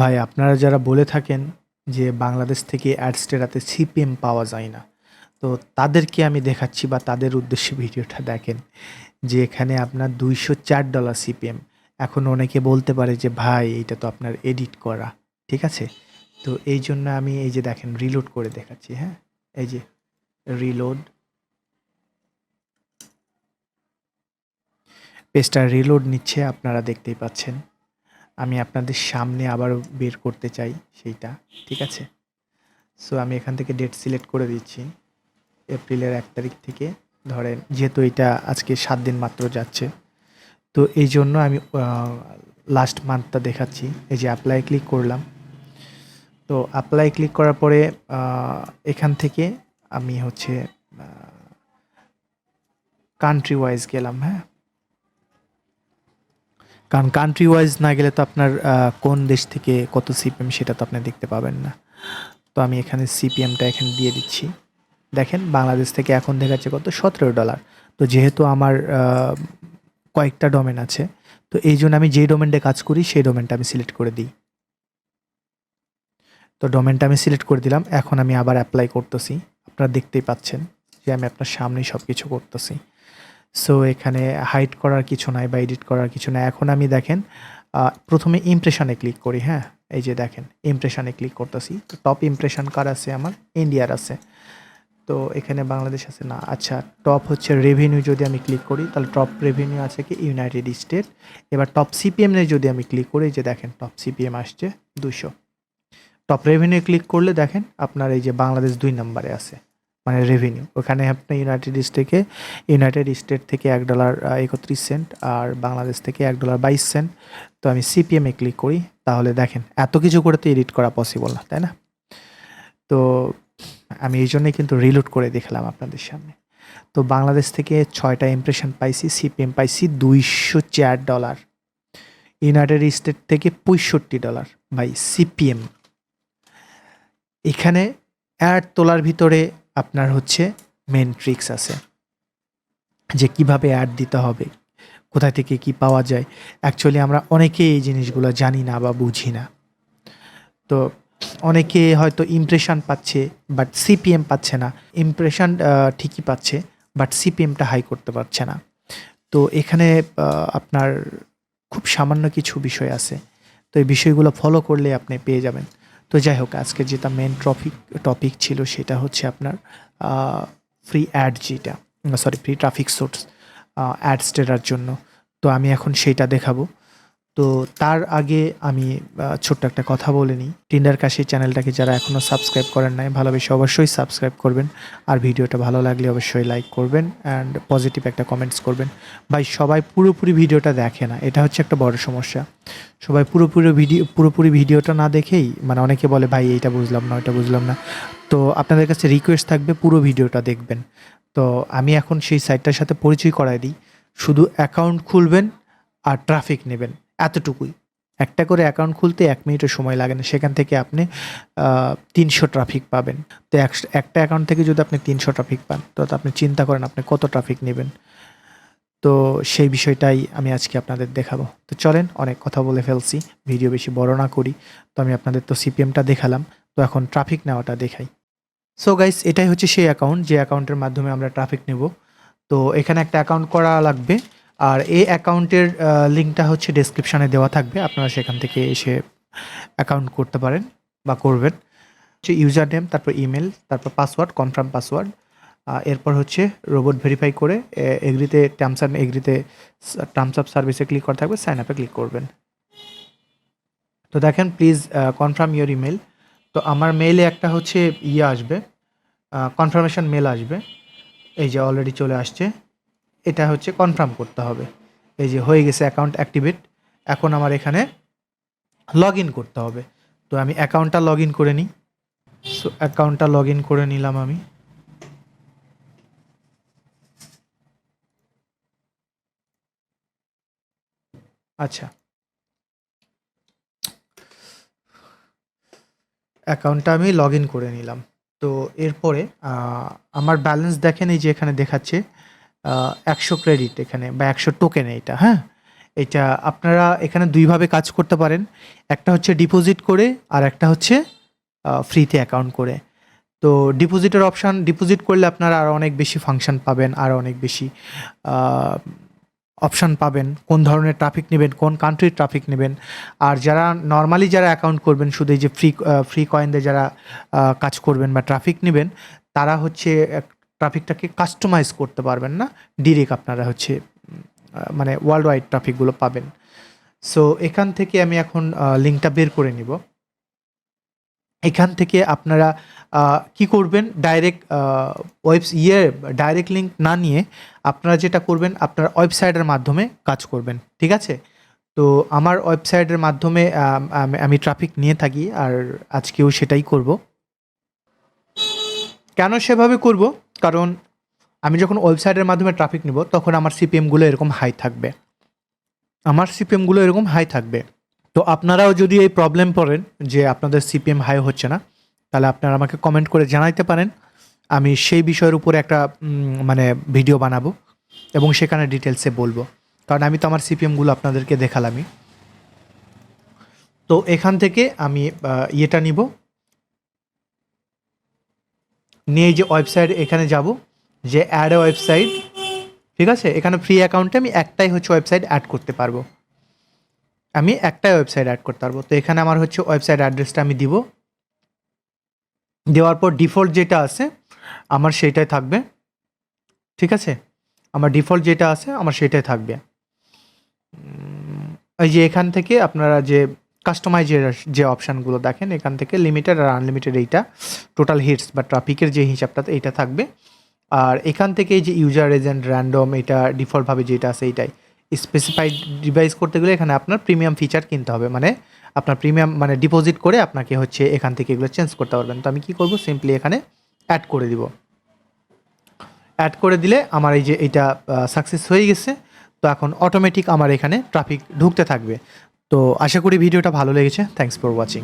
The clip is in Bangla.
ভাই, আপনারা যারা বলে থাকেন যে বাংলাদেশ থেকে অ্যাডস্টেরাতে সিপিএম পাওয়া যায় না, তো তাদেরকে আমি দেখাচ্ছি বা তাদের উদ্দেশ্যে ভিডিওটা দেখেন যে এখানে আপনার দুইশো চার ডলার সিপিএম এখন অনেকে বলতে পারে যে, ভাই এটা তো আপনার এডিট করা। ঠিক আছে? তো এই জন্য আমি এই যে দেখেন রিলোড করে দেখাচ্ছি হ্যাঁ? এই যে রিলোড পেজটা রিলোড নিচ্ছে, আপনারা দেখতেই পাচ্ছেন। আমি আপনাদের সামনে আবার বের করতে চাই সেইটা, ঠিক আছে? সো আমি এখান থেকে ডেট সিলেক্ট করে দিচ্ছি। এপ্রিলের এক তারিখ থেকে, ধরেন, যেহেতু এটা আজকে সাত দিন মাত্র যাচ্ছে। তো এই জন্য আমি লাস্ট মান্থটা দেখাচ্ছি। এই যে অ্যাপ্লাই ক্লিক করলাম। তো অ্যাপ্লাই ক্লিক করার পরে এখান থেকে আমি হচ্ছে কান্ট্রি ওয়াইজ গেলাম হ্যাঁ? কারণ কান্ট্রি ওয়াইজ না গেলে তো আপনার কোন দেশ থেকে কত সিপিএম সেটা তো আপনি দেখতে পাবেন না। তো আমি এখানে সিপিএমটা এখানে দিয়ে দিচ্ছি। দেখেন, বাংলাদেশ থেকে এখন দেখাচ্ছে কত? সতেরো ডলার। তো যেহেতু আমার কয়েকটা ডোমেন আছে, তো এই জন্য আমি যেই ডোমেনটা কাজ করি, সেই ডোমেনটা আমি সিলেক্ট করে দিই। তো ডোমেনটা আমি সিলেক্ট করে দিলাম, এখন আমি আবার অ্যাপ্লাই করতেছি। আপনারা দেখতেই পাচ্ছেন যে আমি আপনার সামনেই সব কিছু করতেছি। সো এখানে হাইড করার কিছু নাই বা এডিট করার কিছু নাই। এখন আমি দেখেন প্রথমে ইমপ্রেশনে ক্লিক করি হ্যাঁ? এই যে দেখেন ইমপ্রেশনে ক্লিক করতেছি। তো টপ ইমপ্রেশন কার আছে? আমার ইন্ডিয়ার আছে। তো এখানে বাংলাদেশ আছে? না আচ্ছা টপ হচ্ছে রেভিনিউ যদি আমি ক্লিক করি, তাহলে টপ রেভিনিউ আছে কি? ইউনাইটেড স্টেট এবার টপ সিপিএম যদি আমি ক্লিক করি যে দেখেন টপ সিপিএম আসছে দুশো টপ রেভিনিউ ক্লিক করলে দেখেন, আপনার এই যে বাংলাদেশ দুই নম্বরে আছে। মানে রেভিনিউ ওখানে আপনি ইউনাইটেড স্টেটে ইউনাইটেড স্টেট থেকে এক ডলার একত্রিশ সেন্ট আর বাংলাদেশ থেকে এক ডলার বাইশ সেন্ট তো আমি সিপিএম ক্লিক করি, তাহলে দেখেন এত কিছু করে তো এডিট করা পসিবল না, তাই না? তো আমি এই জন্যই কিন্তু রিলোড করে দেখলাম আপনাদের সামনে। তো বাংলাদেশ থেকে ছয়টা ইমপ্রেশন পাইছি সিপিএম পাইছি দুইশো চার ডলার ইউনাইটেড স্টেট থেকে পঁয়ষট্টি ডলার বাই সিপিএম এখানে অ্যাড তোলার ভিতরে আপনার হচ্ছে মেন ট্রিক্স আছে। যে কীভাবে অ্যাড দিতে হবে, কোথায় থেকে কি পাওয়া যায়। অ্যাকচুয়ালি আমরা অনেকেই এই জিনিসগুলো জানি না বা বুঝি না। তো অনেকে হয়তো ইমপ্রেশন পাচ্ছে বাট সিপিএম পাচ্ছে না। ইমপ্রেশন ঠিকই পাচ্ছে বাট সিপিএমটা হাই করতে পারছে না। তো এখানে আপনার খুব সামান্য কিছু বিষয় আছে। তো এই বিষয়গুলো ফলো করলে আপনি পেয়ে যাবেন। তো যাই হোক, আজকে যেটা মেন ট্রফিক টপিক ছিল সেটা হচ্ছে আপনার ফ্রি অ্যাড যেটা sorry free traffic source ads টেরার জন্য। তো আমি এখন সেইটা দেখাবো। তো তার আগে আমি ছোট্ট একটা কথা বলে নিই। টিন্ডার কাশি চ্যানেলটাকে যারা এখনও সাবস্ক্রাইব করেন নাই ভালোবেসে অবশ্যই সাবস্ক্রাইব করবেন। আর ভিডিওটা ভালো লাগলে অবশ্যই লাইক করবেন অ্যান্ড পজিটিভ একটা কমেন্টস করবেন। ভাই, সবাই পুরোপুরি ভিডিওটা দেখে না, এটা হচ্ছে একটা বড় সমস্যা। সবাই পুরোপুরি ভিডিও পুরোপুরি ভিডিওটা না দেখেই মানে অনেকে বলে, ভাই, এইটা বুঝলাম না, ওইটা বুঝলাম না। তো আপনাদের কাছে রিকোয়েস্ট থাকবে, পুরো ভিডিওটা দেখবেন। তো আমি এখন সেই সাইটটার সাথে পরিচয় করাই দিই। শুধু অ্যাকাউন্ট খুলবেন আর ট্রাফিক নেবেন। এতটুকুই। একটা করে অ্যাকাউন্ট খুলতে এক মিনিটের সময় লাগে না। সেখান থেকে আপনি তিনশো ট্রাফিক পাবেন। তো একটা অ্যাকাউন্ট থেকে যদি আপনি তিনশো ট্রাফিক পান, তো আপনি চিন্তা করেন আপনি কত ট্রাফিক নেবেন। তো সেই বিষয়টাই আমি আজকে আপনাদের দেখাবো। তো চলেন অনেক কথা বলে ফেলছি, ভিডিও বেশি বড় না করি। তো আমি আপনাদের তো সিপিএমটা দেখালাম, তো এখন ট্রাফিক নেওয়াটা দেখাই। সো গাইস এটাই হচ্ছে সেই অ্যাকাউন্ট যে অ্যাকাউন্টের মাধ্যমে আমরা ট্রাফিক নেব। তো এখানে একটা অ্যাকাউন্ট করা লাগবে। আর এই অ্যাকাউন্টের লিঙ্কটা হচ্ছে ডেসক্রিপশানে দেওয়া থাকবে। আপনারা সেখান থেকে এসে অ্যাকাউন্ট করতে পারেন বা করবেন। হচ্ছে ইউজার নেম তারপর ইমেল তারপর পাসওয়ার্ড কনফার্ম পাসওয়ার্ড এরপর হচ্ছে রোবট ভেরিফাই করে এগ্রিতে টার্মস অ্যান্ড এগ্রিতে টার্মস অফ সার্ভিসে ক্লিক করা থাকবে সাইন আপে ক্লিক করবেন। তো দেখেন প্লিজ কনফার্ম ইওর ইমেল তো আমার মেইলে একটা হচ্ছে ইয়ে আসবে কনফার্মেশন মেল আসবে। এই যে অলরেডি চলে আসছে। এটা হচ্ছে কনফার্ম করতে হবে। এই যে হয়ে গেছে অ্যাকাউন্ট অ্যাক্টিভেট এখন আমার এখানে লগ করতে হবে। তো আমি অ্যাকাউন্টটা লগ ইন করে নিই। সো অ্যাকাউন্টটা লগ করে নিলাম আমি। আচ্ছা। অ্যাকাউন্টটা আমি লগ করে নিলাম। তো এরপরে আমার ব্যালেন্স দেখেন, এই যে এখানে দেখাচ্ছে। একশো ক্রেডিট এখানে বা একশো টোকেন এইটা হ্যাঁ? এটা আপনারা এখানে দুইভাবে কাজ করতে পারেন। একটা হচ্ছে ডিপোজিট করে আর একটা হচ্ছে ফ্রিতে অ্যাকাউন্ট করে। তো ডিপোজিটের অপশান ডিপোজিট করলে আপনারা আরও অনেক বেশি ফাংশন পাবেন আরও অনেক বেশি অপশান পাবেন। কোন ধরনের ট্রাফিক নেবেন, কোন কান্ট্রির ট্রাফিক নেবেন। আর যারা নর্মালি যারা অ্যাকাউন্ট করবেন, শুধু এই যে ফ্রি ফ্রি কয়েন দিয়ে যারা কাজ করবেন বা ট্রাফিক নেবেন, তারা হচ্ছে ট্রাফিকটাকে কাস্টমাইজ করতে পারবেন না ডিরেক্ট আপনারা হচ্ছে মানে ওয়ার্ল্ড ওয়াইড ট্রাফিকগুলো পাবেন। সো এখান থেকে আমি এখন লিঙ্কটা বের করে নিব। এখান থেকে আপনারা কি করবেন? ডাইরেক্ট ওয়েবস ইয়ে ডাইরেক্ট লিঙ্ক না নিয়ে আপনারা যেটা করবেন, আপনার ওয়েবসাইটের মাধ্যমে কাজ করবেন, ঠিক আছে? তো, আমার ওয়েবসাইটের মাধ্যমে, আমি ট্রাফিক নিয়ে থাকি, আর আজকেও সেটাই করব। কেন সেভাবে করব? কারণ আমি যখন ওয়েবসাইটের মাধ্যমে ট্রাফিক নিব, তখন আমার সিপিএমগুলো এরকম হাই থাকবে। আমার সিপিএমগুলো এরকম হাই থাকবে। তো আপনারাও যদি এই প্রবলেম পড়েন যে আপনাদের সিপিএম হাই হচ্ছে না, তাহলে আপনারা আমাকে কমেন্ট করে জানাইতে পারেন। আমি সেই বিষয়ের উপরে একটা মানে ভিডিও বানাবো এবং সেখানে ডিটেলসে বলব। কারণ আমি তো আমার সিপিএমগুলো আপনাদেরকে দেখালামই। তো এখান থেকে আমি ইয়েটা নিব। নিয়ে যে ওয়েবসাইট এখানে যাব, যে অ্যাড ওয়েবসাইট ঠিক আছে? এখানে ফ্রি অ্যাকাউন্টে আমি একটাই হচ্ছে ওয়েবসাইট অ্যাড করতে পারব। আমি একটাই ওয়েবসাইট অ্যাড করতে পারব। তো এখানে আমার হচ্ছে ওয়েবসাইট অ্যাড্রেসটা আমি দিব। দেওয়ার পর ডিফল্ট যেটা আছে, আমার সেটাই থাকবে। ঠিক আছে? আমার ডিফল্ট যেটা আছে, আমার সেটাই থাকবে। এই যে এখান থেকে আপনারা যে কাস্টমাইজের যে অপশানগুলো দেখেন, এখান থেকে লিমিটেড আর আনলিমিটেড এইটা টোটাল হিটস বা ট্রাফিকের যে হিসাবটা এইটা থাকবে। আর এখান থেকে যে ইউজার এজেন্ট র্যান্ডম এটা ডিফল্টভাবে যেটা আছে এইটাই। স্পেসিফাইড ডিভাইস করতে গেলে এখানে আপনার প্রিমিয়াম ফিচার কিনতে হবে। মানে আপনার প্রিমিয়াম মানে ডিপোজিট করে আপনাকে হচ্ছে এখান থেকে এগুলো চেঞ্জ করতে পারবেন। তো আমি কি করব? সিম্পলি এখানে অ্যাড করে দিব। অ্যাড করে দিলে আমার এই যে এটা সাকসেস হয়ে গেছে। তো এখন অটোমেটিক আমার এখানে ট্রাফিক ঢুকতে থাকবে। তো আশা করি ভিডিওটা ভালো লেগেছে। Thanks for watching